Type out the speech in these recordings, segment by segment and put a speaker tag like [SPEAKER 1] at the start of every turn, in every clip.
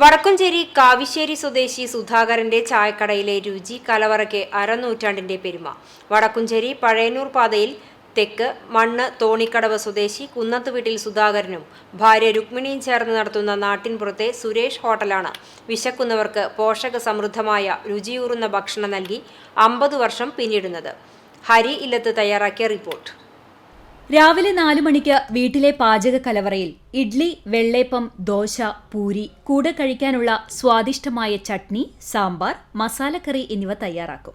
[SPEAKER 1] വടക്കുംചേരി കാവിശ്ശേരി സ്വദേശി സുധാകരന്റെ ചായക്കടയിലെ രുചി കലവറയ്ക്ക് അരനൂറ്റാണ്ടിന്റെ പെരുമ. വടക്കുംചേരി പഴയന്നൂർ പാതയിൽ തെക്ക് മണ്ണ് തോണിക്കടവ് സ്വദേശി കുന്നത്ത് വീട്ടിൽ സുധാകരനും ഭാര്യ രുക്മിണിയും ചേർന്ന് നടത്തുന്ന നാട്ടിൻപുറത്തെ സുരേഷ് ഹോട്ടലാണ്. വിശക്കുന്നവർക്ക് പോഷക സമൃദ്ധമായ രുചിയൂറുന്ന ഭക്ഷണം നൽകി അമ്പത് വർഷം പിന്നിടുന്നത്. ഹരി ഇല്ലത്ത് തയ്യാറാക്കിയ റിപ്പോർട്ട്.
[SPEAKER 2] രാവിലെ നാലു മണിക്ക് വീട്ടിലെ പാചക കലവറയിൽ ഇഡ്ലി വെള്ളേപ്പം ദോശ പൂരി കൂടെ കഴിക്കാനുള്ള സ്വാദിഷ്ടമായ ചട്നി സാമ്പാർ മസാലക്കറി എന്നിവ തയ്യാറാക്കും.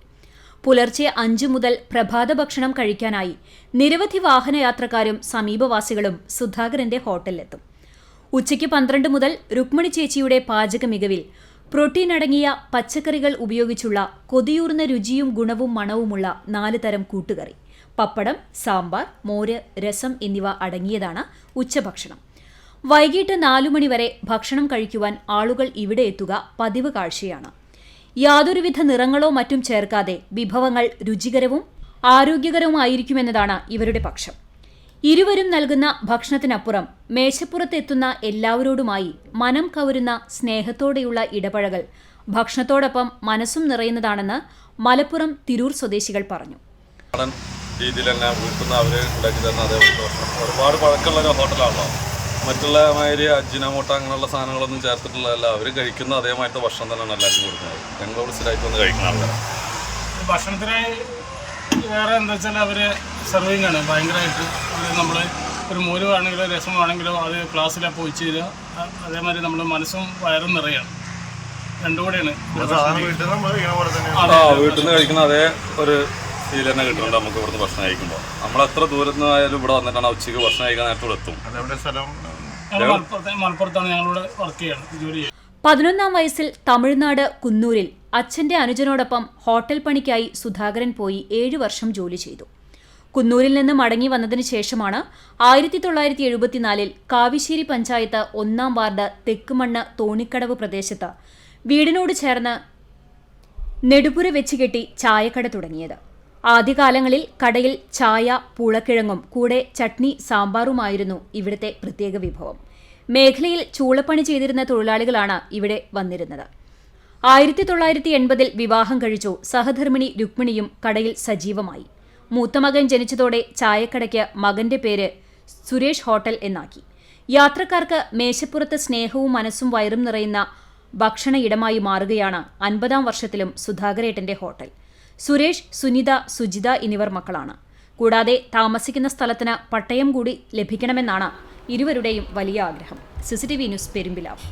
[SPEAKER 2] പുലർച്ചെ അഞ്ചു മുതൽ പ്രഭാത ഭക്ഷണം കഴിക്കാനായി നിരവധി വാഹനയാത്രക്കാരും സമീപവാസികളും സുധാകരന്റെ ഹോട്ടലിലെത്തും. ഉച്ചയ്ക്ക് പന്ത്രണ്ട് മുതൽ രുക്മിണി ചേച്ചിയുടെ പാചക മികവിൽ പ്രോട്ടീൻ അടങ്ങിയ പച്ചക്കറികൾ ഉപയോഗിച്ചുള്ള കൊതിയൂർന്ന രുചിയും ഗുണവും മണവുമുള്ള നാല് തരം കൂട്ടുകറി. പപ്പടം സാമ്പാർ മോര് രസം എന്നിവ അടങ്ങിയതാണ് ഉച്ചഭക്ഷണം. വൈകിട്ട് നാലു മണിവരെ ഭക്ഷണം കഴിക്കുവാൻ ആളുകൾ ഇവിടെ എത്തുക പതിവ് കാഴ്ചയാണ്. യാതൊരുവിധ നിറങ്ങളോ മറ്റും ചേർക്കാതെ വിഭവങ്ങൾ രുചികരവും ആരോഗ്യകരവുമായിരിക്കുമെന്നതാണ് ഇവരുടെ പക്ഷം. ഇരുവരും നൽകുന്ന ഭക്ഷണത്തിനപ്പുറം മേശപ്പുറത്തെത്തുന്ന എല്ലാവരോടുമായി മനം കവരുന്ന സ്നേഹത്തോടെയുള്ള ഇടപഴകൽ ഭക്ഷണത്തോടൊപ്പം മനസ്സും നിറയുന്നതാണെന്ന് മലപ്പുറം തിരൂർ സ്വദേശികൾ പറഞ്ഞു.
[SPEAKER 3] രീതിയിൽ തന്നെ വീട്ടിൽ നിന്ന് അവർ ഉണ്ടാക്കി തരുന്ന അതേപോലെ ഒരുപാട് പഴക്കമുള്ള ഒരു ഹോട്ടലാണല്ലോ. മറ്റുള്ള മാതിരി അജിനമോട്ട അങ്ങനെയുള്ള സാധനങ്ങളൊന്നും ചേർത്തിട്ടുള്ളതല്ല. അവർ കഴിക്കുന്ന അതേമായിട്ട് ഭക്ഷണം തന്നെയാണ് എല്ലാവർക്കും കൊടുക്കുന്നത്. ഞങ്ങളോട് സ്ഥിരമായിട്ട് വന്ന് കഴിക്കുന്ന ആൾക്കാർ
[SPEAKER 4] ഭക്ഷണത്തിനായി വേറെ എന്താ വെച്ചാൽ അവർ സെർവിങ് ആണ്. ഭയങ്കരമായിട്ട് നമ്മൾ ഒരു മോര് രസമാണെങ്കിലോ രസം വേണമെങ്കിലോ അത് ക്ലാസ്സിലപ്പോൾ ഒഴിച്ച് തരിക അതേമാതിരി നമ്മൾ മനസ്സും വയറും നിറയാണ്. രണ്ടും കൂടെയാണ്.
[SPEAKER 3] ആ വീട്ടിൽ നിന്ന് കഴിക്കുന്ന അതേ ഒരു ഫീൽ തന്നെ കിട്ടുന്നുണ്ട് നമുക്ക് ഇവിടുന്ന് ഭക്ഷണം കഴിക്കുമ്പോൾ. നമ്മൾ എത്ര ദൂരത്ത് നിന്നായാലും ഇവിടെ വന്നിട്ടാണ് ഉച്ചയ്ക്ക് ഭക്ഷണം കഴിക്കാൻ നേരത്തെ ഇവിടെ എത്തും.
[SPEAKER 4] മലപ്പുറത്താണ് ഞങ്ങളിവിടെ വർക്ക് ജോലി
[SPEAKER 2] പതിനൊന്നാം വയസ്സിൽ തമിഴ്നാട് കുന്നൂരിൽ അച്ഛന്റെ അനുജനോടൊപ്പം ഹോട്ടൽ പണിക്കായി സുധാകരൻ പോയി ഏഴു വർഷം ജോലി ചെയ്തു. കുന്നൂരിൽ നിന്ന് മടങ്ങി വന്നതിന് ശേഷമാണ് ആയിരത്തി തൊള്ളായിരത്തി എഴുപത്തിനാലിൽ കാവിശ്ശേരി പഞ്ചായത്ത് ഒന്നാം വാർഡ് തെക്കുമണ്ണ് തോണിക്കടവ് പ്രദേശത്ത് വീടിനോട് ചേർന്ന് നെടുപുര വെച്ച് കെട്ടി ചായക്കട തുടങ്ങിയത്. ആദ്യകാലങ്ങളിൽ കടയിൽ ചായ പൂളക്കിഴങ്ങും കൂടെ ചട്നി സാമ്പാറുമായിരുന്നു ഇവിടുത്തെ പ്രത്യേക വിഭവം. മേഖലയിൽ ചൂളപ്പണി ചെയ്തിരുന്ന തൊഴിലാളികളാണ് ഇവിടെ വന്നിരുന്നത്. ആയിരത്തി തൊള്ളായിരത്തി എൺപതിൽ വിവാഹം കഴിച്ചു സഹധർമ്മിണി രുക്മിണിയും കടയിൽ സജീവമായി. മൂത്തമകൻ ജനിച്ചതോടെ ചായക്കടയ്ക്ക് മകന്റെ പേര് സുരേഷ് ഹോട്ടൽ എന്നാക്കി. യാത്രക്കാർക്ക് മേശപ്പുറത്ത് സ്നേഹവും മനസ്സും വയറും നിറയുന്ന ഭക്ഷണ ഇടമായി മാറുകയാണ് അൻപതാം വർഷത്തിലും സുധാകരേട്ടന്റെ ഹോട്ടൽ. സുരേഷ് സുനിത സുജിത എന്നിവർ മക്കളാണ്. കൂടാതെ താമസിക്കുന്ന സ്ഥലത്തിന് പട്ടയം കൂടി ലഭിക്കണമെന്നാണ് ഇരുവരുടെയും വലിയ ആഗ്രഹം. CCTV news Perumpilavu.